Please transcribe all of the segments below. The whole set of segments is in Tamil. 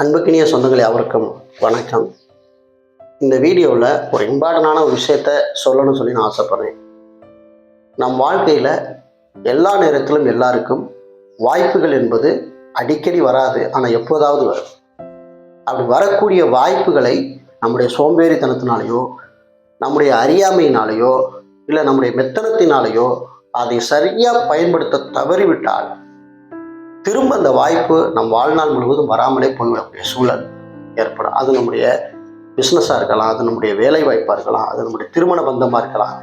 அன்புக்கினிய சொந்தங்களே அவருக்கும் வணக்கம். இந்த வீடியோவில் ஒரு இம்பார்ட்டண்டான ஒரு விஷயத்த சொல்லணும்னு சொல்லி நான் ஆசைப்பட்றேன். நம் வாழ்க்கையில் எல்லா நேரத்திலும் எல்லாருக்கும் வாய்ப்புகள் என்பது அடிக்கடி வராது ஆனால் எப்போதாவது வரும். அப்படி வரக்கூடிய வாய்ப்புகளை நம்முடைய சோம்பேறித்தனத்தினாலேயோ நம்முடைய அறியாமையினாலேயோ இல்லை நம்முடைய மெத்தனத்தினாலேயோ அதை சரியாக பயன்படுத்த தவறிவிட்டால் திரும்ப அந்த வாய்ப்பு நம் வாழ்நாள் முழுவதும் வராமலே போய்விடக்கூடிய சூழல் ஏற்படும். அது நம்முடைய பிஸ்னஸாக இருக்கலாம் அது நம்முடைய வேலை வாய்ப்பாக இருக்கலாம் அது நம்முடைய திருமண பந்தமாக இருக்கலாம்.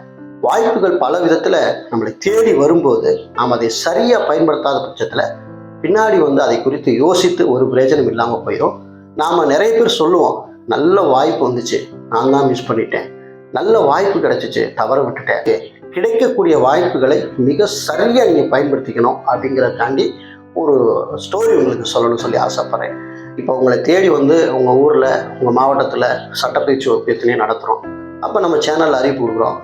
வாய்ப்புகள் பல விதத்தில் நம்மளை தேடி வரும்போது நாம் அதை சரியாக பயன்படுத்தாத பட்சத்தில் பின்னாடி வந்து அதை குறித்து யோசித்து ஒரு பிரயோஜனம் இல்லாமல் போயிடும் நாம் நிறைய பேர் சொல்லுவோம் நல்ல வாய்ப்பு வந்துச்சு நான் தான் மிஸ் பண்ணிட்டேன். நல்ல வாய்ப்பு கிடைச்சிச்சு தவற விட்டுட்டேன். கிடைக்கக்கூடிய வாய்ப்புகளை மிக சரியாக நீங்கள் பயன்படுத்திக்கணும் அப்படிங்கிறதுக்காண்டி ஒரு ஸ்டோரி உங்களுக்கு சொல்லணும்னு சொல்லி ஆசைப்பட்றேன். இப்போ உங்களை தேடி வந்து உங்கள் ஊரில் உங்கள் மாவட்டத்தில் சட்டப்பயிற்சி வகுப்பு நடத்துகிறோம் அப்போ நம்ம சேனலில் அறிவிப்பு கொடுக்குறோம்.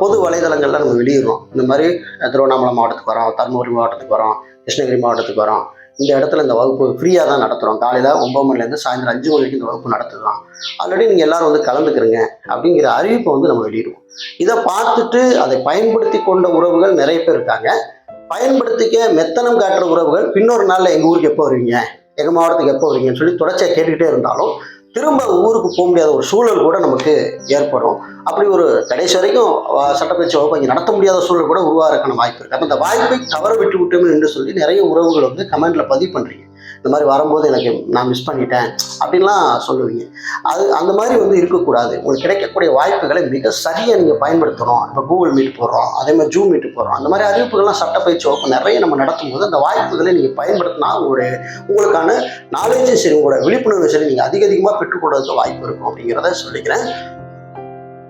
பொது வலைதளங்களில் நம்ம வெளியிடுறோம். இந்த மாதிரி திருவண்ணாமலை மாவட்டத்துக்கு வரோம் தருமபுரி மாவட்டத்துக்கு வரோம் கிருஷ்ணகிரி மாவட்டத்துக்கு வரோம். இந்த இடத்துல இந்த வகுப்பு ஃப்ரீயாக தான் நடத்துகிறோம் காலையில் ஒம்பது மணிலேருந்து சாயந்தரம் அஞ்சு மணி வரைக்கும் இந்த வகுப்பு நடத்துகிறோம் ஆல்ரெடி நீங்கள் எல்லாரும் வந்து கலந்துக்கிறங்க அப்படிங்கிற அறிவிப்பை வந்து நம்ம வெளியிடுவோம். இதை பார்த்துட்டு அதை பயன்படுத்தி கொண்ட உறவுகள் நிறைய பேர் இருக்காங்க. பயன்படுத்திக்க மெத்தனம் காட்டுற உறவுகள் இன்னொரு நாளில் எங்கள் ஊருக்கு எப்போ வருவீங்க? எங்கள் மாவட்டத்துக்கு எப்போ வருவீங்கன்னு சொல்லி தொடர்ச்சியாக கேட்டுக்கிட்டே இருந்தாலும் திரும்ப ஊருக்கு போக முடியாத ஒரு சூழல் கூட நமக்கு ஏற்படும். அப்படி ஒரு கடைசி வரைக்கும் சட்டப்பயிற்சி வகுப்பு இங்கே நடத்த முடியாத சூழல் கூட உருவாகிறக்கான வாய்ப்பு இருக்குது அப்போ இந்த வாய்ப்பை தவற விட்டு விட்டோமே என்று சொல்லி நிறைய உறவுகள் வந்து கமெண்ட்டில் பதிவு பண்ணுறீங்க இந்த மாதிரி வரும்போது எனக்கு நான் மிஸ் பண்ணிட்டேன் அப்படின்லாம் சொல்லுவீங்க. அது அந்த மாதிரி வந்து இருக்கக்கூடாது. உங்களுக்கு கிடைக்கக்கூடிய வாய்ப்புகளை மிக சரியாக நீங்கள் பயன்படுத்தணும். இப்போ கூகுள் மீட் போடுறோம் அதே மாதிரி ஜூம் மீட் போடுறோம். அந்த மாதிரி அறிவிப்புகள்லாம் சட்டப்பயிற்சி வகுப்பு நிறைய நம்ம நடத்தும் போது அந்த வாய்ப்புகளை நீங்கள் பயன்படுத்தினா உங்களுடைய உங்களுக்கான நாலேஜும் சரி உங்களோட விழிப்புணர்வு சரி நீங்கள் அதிக அதிகமாக பெற்றுக்கொள்றதுக்கு வாய்ப்பு இருக்கும் அப்படிங்கிறத சொல்லிக்கிறேன்.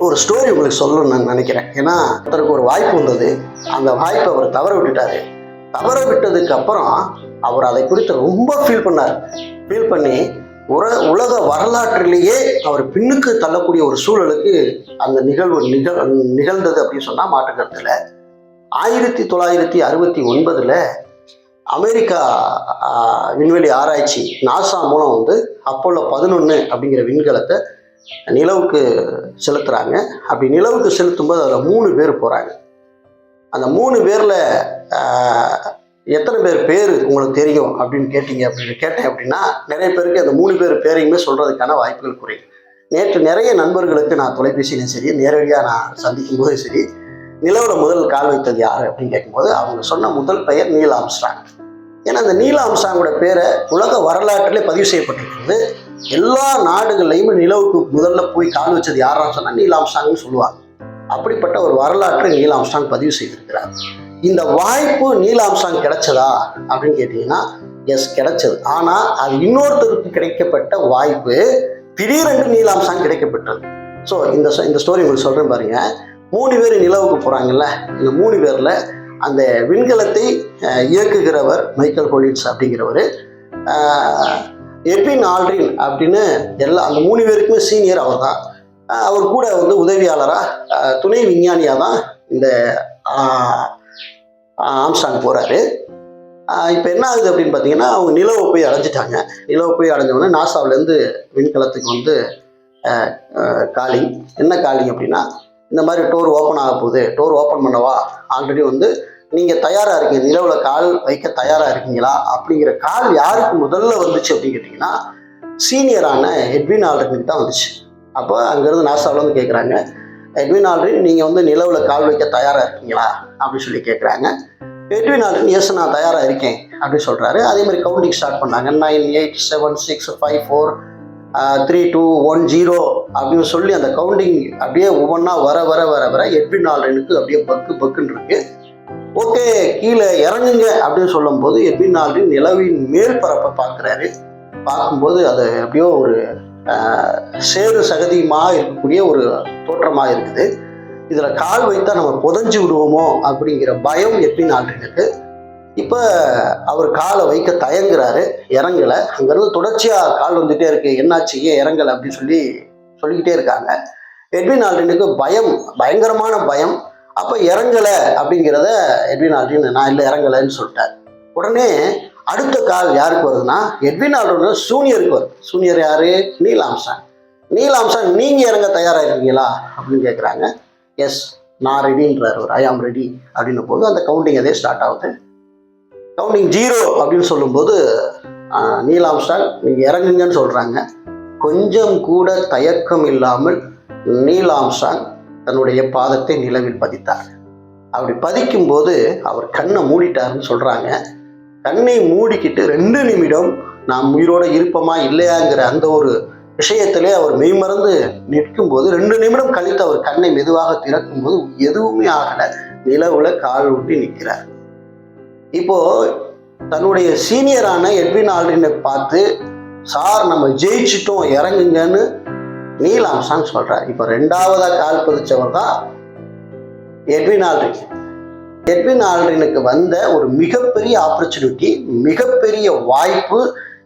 ஒரு ஸ்டோரி உங்களுக்கு சொல்லணும்னு நான் நினைக்கிறேன். ஏன்னா ஒருத்தருக்கு ஒரு வாய்ப்பு வந்தது. அந்த வாய்ப்பை அவர் தவற விட்டுட்டாரு. தவற விட்டதுக்கு அப்புறம் அவர் அதை குறித்து ரொம்ப ஃபீல் பண்ணார். ஃபீல் பண்ணி உர உலக வரலாற்றிலேயே அவர் பின்னுக்கு தள்ளக்கூடிய ஒரு சூழலுக்கு அந்த நிகழ்வு நிகழ் நிகழ்ந்தது அப்படின்னு சொன்னால் மாற்றுக்கருத்தில் ஆயிரத்தி தொள்ளாயிரத்தி அறுபத்தி ஒன்பதில் அமெரிக்கா விண்வெளி ஆராய்ச்சி நாசா மூலம் வந்து அப்போலோ பதினொன்று அப்படிங்கிற விண்கலத்தை நிலவுக்கு செலுத்துகிறாங்க அப்படி நிலவுக்கு செலுத்தும்போது அதில் மூணு பேர் போகிறாங்க அந்த மூணு பேரில் எத்தனை பேர் பேர் உங்களுக்கு தெரியும் அப்படின்னு கேட்டீங்க அப்படின்னு கேட்டேன் அப்படின்னா நிறைய பேருக்கு அந்த மூணு பேர் பேரையுமே சொல்கிறதுக்கான வாய்ப்புகள் குறையும். நேற்று நிறைய நண்பர்களுக்கு நான் தொலைபேசியிலும் சரி நேரடியாக நான் சந்திக்கும் போதும் சரி நிலவில் முதல் கால் வைத்தது யார் அப்படின்னு கேட்கும்போது அவங்க சொன்ன முதல் பெயர் நீல் ஆம்ஸ்டாங் ஏன்னா அந்த நீல் ஆம்ஸ்டாங்கோட பேரை உலக வரலாற்றிலே பதிவு செய்யப்பட்டிருக்கிறது. எல்லா நாடுகள்லையும் நிலவுக்கு முதல்ல போய் கால் வச்சது யாரான்னு சொன்னால் நீல் ஆம்ஸ்டாங்னு சொல்லுவாங்க. அப்படிப்பட்ட ஒரு வரலாற்றை நீல் ஆம்ஸ்டாங் பதிவு செய்திருக்கிறார். இந்த வாய்ப்பு நீல் ஆம்ஸ்டாங் கிடைச்சதா அப்படின்னு கேட்டிங்கன்னா எஸ் கிடைச்சது. ஆனால் அது இன்னொருத்தருக்கு கிடைக்கப்பட்ட வாய்ப்பு திடீரென்று நீல் ஆம்ஸ்டாங் கிடைக்கப்பட்டது. ஸோ இந்த இந்த ஸ்டோரி உங்களுக்கு சொல்கிறேன் பாருங்க. மூணு பேர் நிலவுக்கு போகிறாங்கல்ல இந்த மூணு பேரில் அந்த விண்கலத்தை இயக்குகிறவர் மைக்கேல் ஹோலிட்ஸ் அப்படிங்கிறவர் எட்வின் ஆல்ட்ரின் அப்படின்னு எல்லா அந்த மூணு பேருக்குமே சீனியர் அவர் தான் அவர் கூட வந்து உதவியாளராக துணை விஞ்ஞானியாக தான் இந்த ஆம்ஸ்டாங் போகிறாரு இப்போ என்ன ஆகுது அப்படின்னு பார்த்தீங்கன்னா அவங்க நிலவை போய் அடைஞ்சிட்டாங்க. நிலவை போய் அடைஞ்சவொடனே நாசாவிலேருந்து விண்கலத்துக்கு வந்து காலிங் என்ன காலிங் அப்படின்னா இந்த மாதிரி டோர் ஓப்பன் ஆக போகுது. டோர் ஓப்பன் பண்ணவா? ஆல்ரெடி வந்து நீங்கள் தயாராக இருக்கீங்க. நிலவில் கால் வைக்க தயாராக இருக்கீங்களா? அப்படிங்கிற கால் யாருக்கு முதல்ல வந்துச்சு அப்படின்னு கேட்டிங்கன்னா சீனியரான எட்வின் ஆல்ட்ரினுக்கு தான் வந்துச்சு. அப்போ அங்கேருந்து நாசாவில் வந்து கேட்குறாங்க எட்வின் ஆல்ரின் நீங்கள் வந்து நிலவில் கால் வைக்க தயாராக இருக்கீங்களா? அப்படின்னு சொல்லி கேட்குறாங்க எட்வின் ஆல்ரின் எஸ் நான் தயாராக இருக்கேன் அப்படின்னு சொல்கிறாரு அதே மாதிரி கவுண்டிங் ஸ்டார்ட் பண்ணாங்க. Nine eight seven six five four three two one zero அப்படின்னு சொல்லி அந்த கவுண்டிங் அப்படியே ஒவ்வொன்றா வர வர வர வர எட்வின் ஆல்ரினுக்கு அப்படியே பக்கு பக்குன்னு இருக்குது ஓகே கீழே இறங்குங்க அப்படின்னு சொல்லும்போது எட்வின் ஆல்ரின் நிலவின் மேல் பரப்பை பார்க்குறாரு. பார்க்கும்போது அது எப்படியோ ஒரு சேறு சகதியுமாக இருக்கக்கூடிய ஒரு தோற்றமாக இருக்குது. இதில் கால் வைத்தா நம்ம புதஞ்சு விடுவோமோ அப்படிங்கிற பயம் எட்வின் ஆல்ட்ரினுக்கு இப்போ அவர் காலை வைக்க தயங்குறாரு இறங்கலை. அங்கேருந்து தொடர்ச்சியாக கால் வந்துகிட்டே இருக்கு. என்னாச்சு ஏன் இறங்கலை அப்படின்னு சொல்லி சொல்லிக்கிட்டே இருக்காங்க. எட்வின் ஆல்ட்ரினுக்கு பயம் பயங்கரமான பயம். அப்போ இறங்கலை அப்படிங்கிறத எட்வின் ஆல்டின் நான் இல்லை இறங்கலைன்னு சொல்லிட்டார். உடனே அடுத்த கால் யாருக்கு வருதுன்னா எட்வின் ஆல்ரோட சூனியருக்கு வருது. சூனியர் யாரு? நீல் ஆம்சாங் நீல் ஆம்சாங் நீங்க இறங்க தயாரா இருக்கீங்களா அப்படின்னு கேட்குறாங்க எஸ் நான் ரெடின்றார் ஒரு ஐ ஆம் ரெடி அப்படின்னும் போது அந்த கவுண்டிங் அதே ஸ்டார்ட் ஆகுது. கவுண்டிங் ஜீரோ அப்படின்னு சொல்லும்போது நீல் ஆம்சாங் நீங்க இறங்குங்கன்னு சொல்றாங்க. கொஞ்சம் கூட தயக்கம் இல்லாமல் நீல் ஆம்சாங் தன்னுடைய பாதத்தை நிலவில் பதித்தார். அப்படி பதிக்கும்போது அவர் கண்ணை மூடிட்டாருன்னு சொல்றாங்க. கண்ணை மூடிக்கிட்டு ரெண்டு நிமிடம் நாம் உயிரோட இருப்போமா இல்லையாங்கிற அந்த ஒரு விஷயத்திலே அவர் மெய்மறந்து நிற்கும் போது ரெண்டு நிமிடம் கழித்து அவர் கண்ணை மெதுவாக திறக்கும்போது எதுவுமே ஆகல. நிலவுல கால் ஊட்டி நிற்கிறார். இப்போ தன்னுடைய சீனியரான எட்வின் ஆல்ரினை பார்த்து சார் நம்ம ஜெயிச்சிட்டோம் இறங்குங்கன்னு நீலாம் சாங் சொல்றார். இப்போ ரெண்டாவதா கால் பதிச்சவர் தான் எட்வின் ஆல்ரின் எட்வின் ஆல்ட்ரினுக்கு வந்த ஒரு மிகப்பெரிய ஆப்பர்ச்சுனிட்டி மிகப்பெரிய வாய்ப்பு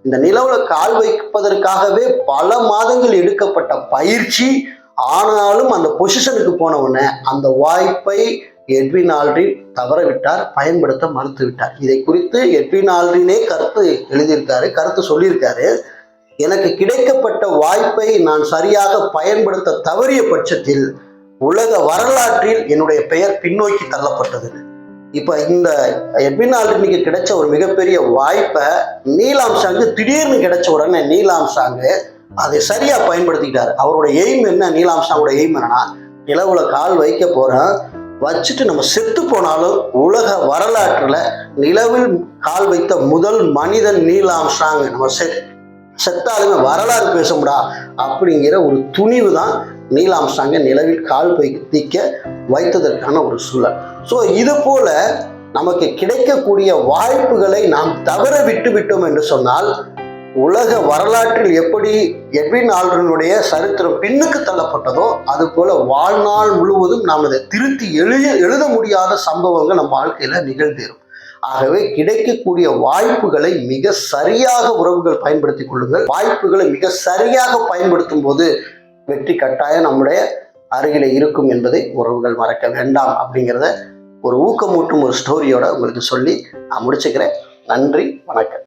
இந்த நிலவுல கால் வைப்பதற்காகவே பல மாதங்கள் எடுக்கப்பட்ட பயிற்சி ஆனாலும் அந்த பொசிஷனுக்கு போன உடனே அந்த வாய்ப்பை எட்வின் ஆல்ட்ரின் தவறவிட்டார் பயன்படுத்த மறுத்து விட்டார் இதை குறித்து எட்வின் ஆல்ட்ரினே கருத்து எழுதியிருக்காரு கருத்து சொல்லியிருக்காரு. எனக்கு கிடைக்கப்பட்ட வாய்ப்பை நான் சரியாக பயன்படுத்த தவறிய பட்சத்தில் உலக வரலாற்றில் என்னுடைய பெயர் பின்னோக்கி தள்ளப்பட்டது. இப்போ இந்த எட்வின் ஆல்ரினுக்கு கிடைச்ச ஒரு மிகப்பெரிய வாய்ப்பை நீலாம்சாங்கு திடீர்னு கிடைச்ச உடனே நீலாம்சாங்கு அதை சரியாக பயன்படுத்திக்கிட்டார். அவரோட எய்ம் என்ன? நீலாம்சாங்கோட எய்ம் என்னன்னா நிலவுல கால் வைக்க போகிறோம் வச்சுட்டு நம்ம செத்து போனாலும் உலக வரலாற்றில் நிலவில் கால் வைத்த முதல் மனிதன் நீலாம்சாங் நம்ம செ செத்தாலுமே வரலாறு பேசும்டா அப்படிங்கிற ஒரு துணிவு தான் நீலாம்சாங்க நிலவில் கால் வைத்திக்க வைத்ததற்கான ஒரு சூழல். ஸோ இது போல நமக்கு கிடைக்கக்கூடிய வாய்ப்புகளை நாம் தவற விட்டு விட்டோம் என்று சொன்னால் உலக வரலாற்றில் எப்படி எட்வின் ஆல்டனுடைய சரித்திரம் பின்னுக்கு தள்ளப்பட்டதோ அது போல வாழ்நாள் முழுவதும் நாம் அதை திருத்தி எழுத எழுத முடியாத சம்பவங்கள் நம் வாழ்க்கையில நிகழ்ந்தேறும். ஆகவே கிடைக்கக்கூடிய வாய்ப்புகளை மிக சரியாக உறவுகள் பயன்படுத்திக் கொள்ளுங்கள். வாய்ப்புகளை மிக சரியாக பயன்படுத்தும் போது வெற்றி கட்டாயம் நம்முடைய அருகில இருக்கும் என்பதை உறவுகள் மறக்க வேண்டாம் அப்படிங்கிறத ஒரு ஊக்கமூட்டும் ஒரு ஸ்டோரியோட உங்களுக்கு சொல்லி நான் முடிச்சுக்கிறேன். நன்றி வணக்கம்.